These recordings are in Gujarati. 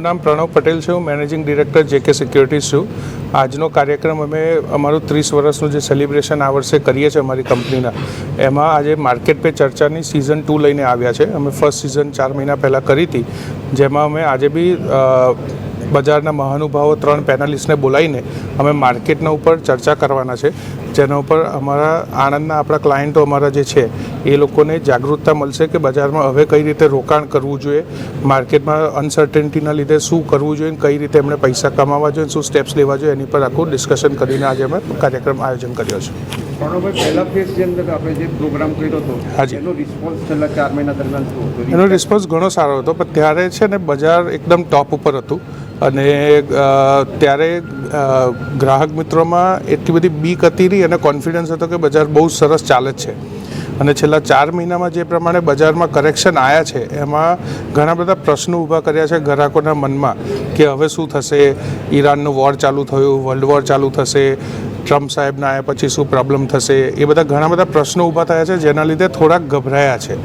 મારું નામ પ્રણવ પટેલ છે, હું મેનેજિંગ ડિરેક્ટર જે કે સિક્યોરિટીઝ છું. આજનો કાર્યક્રમ અમે અમારું ત્રીસ વર્ષનું જે સેલિબ્રેશન આ વર્ષે કરીએ છીએ અમારી કંપનીના, એમાં આજે માર્કેટ પે ચર્ચાની સિઝન ટુ લઈને આવ્યા છે. અમે ફર્સ્ટ સિઝન ચાર મહિના પહેલાં કરી હતી, જેમાં અમે આજે બી બજારના મહાનુભાવો ત્રણ પેનલિસ્ટને બોલાવીને અમે માર્કેટના ઉપર ચર્ચા કરવાના છે. જેના ઉપર અમારા આણંદના આપણા ક્લાયન્ટો અમારા જે છે એ લોકોને જાગૃતતા મળશે કે બજારમાં હવે કઈ રીતે રોકાણ કરવું જોઈએ માર્કેટમાં અનસર્ટેનિટીના લીધે શું કરવું જોઈએ કઈ રીતે એમણે પૈસા કમાવા જોઈએ શું સ્ટેપ્સ લેવા જોઈએ એની પર આખું ડિસ્કશન કરીને આજે અમે કાર્યક્રમ આયોજન કર્યો છે. એનો રિસ્પોન્સ ઘણો સારો હતો પણ ત્યારે છે ને બજાર એકદમ ટોપ ઉપર હતું અને ત્યારે ગ્રાહક મિત્રોમાં એટલી બધી બીક હતી અને કોન્ફિડન્સ હતો કે બજાર બહુ સરસ ચાલે છે. અને છેલ્લા ચાર મહિનામાં જે પ્રમાણે બજારમાં કરેક્શન આવ્યા છે, એમાં ઘણા બધા પ્રશ્નો ઊભા કર્યા છે ગ્રાહકોના મનમાં કે હવે શું થશે? ઈરાનનું વોર ચાલુ થયું વર્લ્ડ વોર ચાલુ થશે ટ્રમ્પ સાહેબના આવ્યા પછી શું પ્રોબ્લેમ થશે? એ બધા ઘણા બધા પ્રશ્નો ઊભા થયા છે, જેના લીધે થોડાક ગભરાયા છે.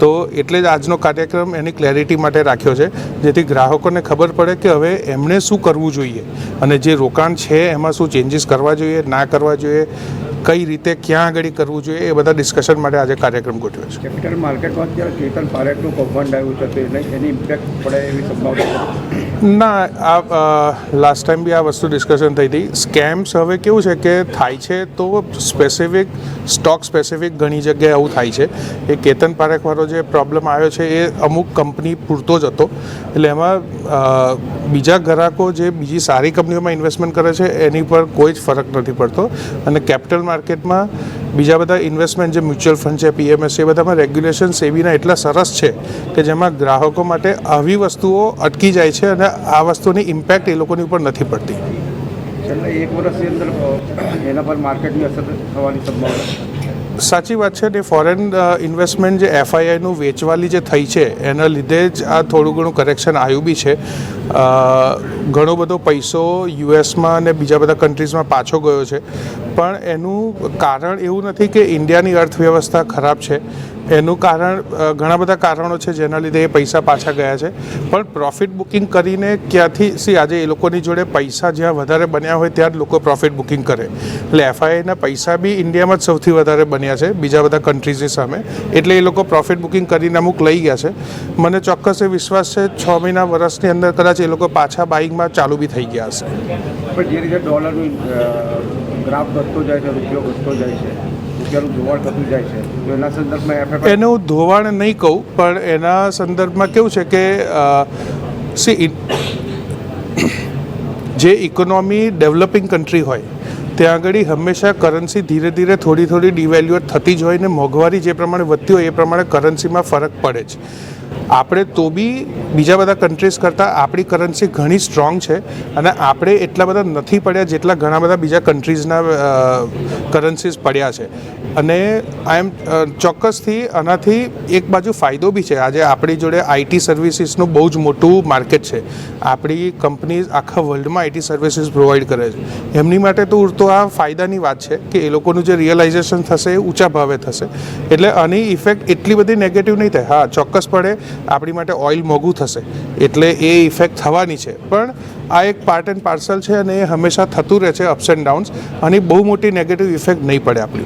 તો એટલે જ આજનો કાર્યક્રમ એની ક્લેરિટી માટે રાખ્યો છે, જેથી ગ્રાહકોને ખબર પડે કે હવે એમણે શું કરવું જોઈએ અને જે રોકાણ છે એમાં શું ચેન્જીસ કરવા જોઈએ, ના કરવા જોઈએ, કઈ રીતે ક્યાં આગળ કરવું જોઈએ, એ બધા ડિસ્કશન માટે આજે કાર્યક્રમ ગોઠવ્યો છે કેપિટલ માર્કેટમાં અત્યારે ચેતન પારેખનું કૌભાંડ આવ્યું છે, તો એને ઇમ્પેક્ટ પડે એવી સંભાવના. ના, આ લાસ્ટ ટાઈમ બી આ વસ્તુ ડિસ્કશન થઈ હતી. સ્કેમ્સ હવે કેવું છે કે થાય છે તો સ્પેસિફિક સ્ટોક સ્પેસિફિક ઘણી જગ્યાએ આવું થાય છે. એ કેતન પારેખવાળો જે પ્રોબ્લેમ આવ્યો છે એ અમુક કંપની પૂરતો જ હતો. એટલે એમાં બીજા ગ્રાહકો જે બીજી સારી કંપનીઓમાં ઇન્વેસ્ટમેન્ટ કરે છે એની પર કોઈ જ ફરક નથી પડતો. અને કેપિટલ માર્કેટમાં બીજા બધા ઇન્વેસ્ટમેન્ટ જે મ્યુચ્યુઅલ ફંડ છે પીએમએસ એ બધામાં રેગ્યુલેશન સેબીના એટલા સરસ છે કે જેમાં ગ્રાહકો માટે આવી વસ્તુઓ અટકી જાય છે અને આ વસ્તુની ઇમ્પેક્ટ એ લોકોની ઉપર નથી પડતી. એક વર્ષની અંદર એના પર માર્કેટની અસર થવાની સંભાવના સાચી વાત છે ને ફોરેન ઇન્વેસ્ટમેન્ટ જે એફઆઈઆઈનું વેચવાલી જે થઈ છે એના લીધે જ આ થોડું ઘણું કરેક્શન આવ્યું બી છે. ઘણો બધો પૈસો યુએસમાં અને બીજા બધા કન્ટ્રીઝમાં પાછો ગયો છે. પણ એનું કારણ એવું નથી કે ઇન્ડિયાની અર્થવ્યવસ્થા ખરાબ છે. એનું કારણ ઘણા બધા કારણો છે જેના લીધે એ પૈસા પાછા ગયા છે. પણ પ્રોફિટ બુકિંગ કરીને ક્યાંથી, સી, આજે એ લોકોની જોડે પૈસા જ્યાં વધારે બન્યા હોય ત્યાં જ લોકો પ્રોફિટ બુકિંગ કરે. એટલે એફઆઈઆઈના પૈસા બી ઇન્ડિયામાં જ સૌથી વધારે બન્યા છે, બીજા બધા કન્ટ્રીઝની સામે. એટલે એ લોકો પ્રોફિટ બુકિંગ કરીને અમુક લઈ ગયા છે. મને ચોક્કસ એ વિશ્વાસ છે, છ મહિના વર્ષની અંદર કદાચ એ લોકો પાછા બાઇકમાં ચાલુ બી થઈ ગયા હશે પણ જે રીતે ડોલરનું ગ્રાફ વધતો જાય છે રૂપિયો વધતો જાય છે રૂપિયાનું ધોવાણ થતું જાય છે એના સંદર્ભમાં એફએફ એનું ધોવાણ નહીં કહું પણ એના સંદર્ભમાં કેવું છે કે સી જે ઇકોનોમી ડેવલપિંગ કન્ટ્રી હોય ત્યાં આગળ હંમેશા કરન્સી ધીરે ધીરે થોડી થોડી ડિવેલ્યુએટ થતી જ હોય ને મોંઘવારી જે પ્રમાણે વધતી હોય એ પ્રમાણે કરન્સીમાં ફરક પડે છે. આપણે તો બી બીજા બધા કન્ટ્રીઝ કરતાં આપણી કરન્સી ઘણી સ્ટ્રોંગ છે અને આપણે એટલા બધા નથી પડ્યા જેટલા ઘણા બધા બીજા કન્ટ્રીઝના કરન્સીસ પડ્યા છે. અને આઈ એમ ચોક્કસથી આનાથી એક બાજુ ફાયદો બી છે. આજે આપણી જોડે આઈટી સર્વિસીસનું બહુ જ મોટું માર્કેટ છે. આપણી કંપનીઝ આખા વર્લ્ડમાં આઈટી સર્વિસીસ પ્રોવાઈડ કરે છે. એમની માટે તો તો આ ફાયદાની વાત છે કે એ લોકોનું જે રિયલાઇઝેશન થશે એ ઊંચા ભાવે થશે. એટલે આની ઇફેક્ટ એટલી બધી નેગેટિવ નહીં થાય. હા, ચોક્કસપણે આપણી માટે ઓઇલ મોંઘું થશે. એટલે એ ઇફેક્ટ થવાની છે. પણ આ એક પાર્ટ એન્ડ પાર્સલ છે અને એ હંમેશા થતું રહે છે અપ્સ એન્ડ ડાઉન્સ અને બહુ મોટી નેગેટિવ ઇફેક્ટ નહીં પડે આપણી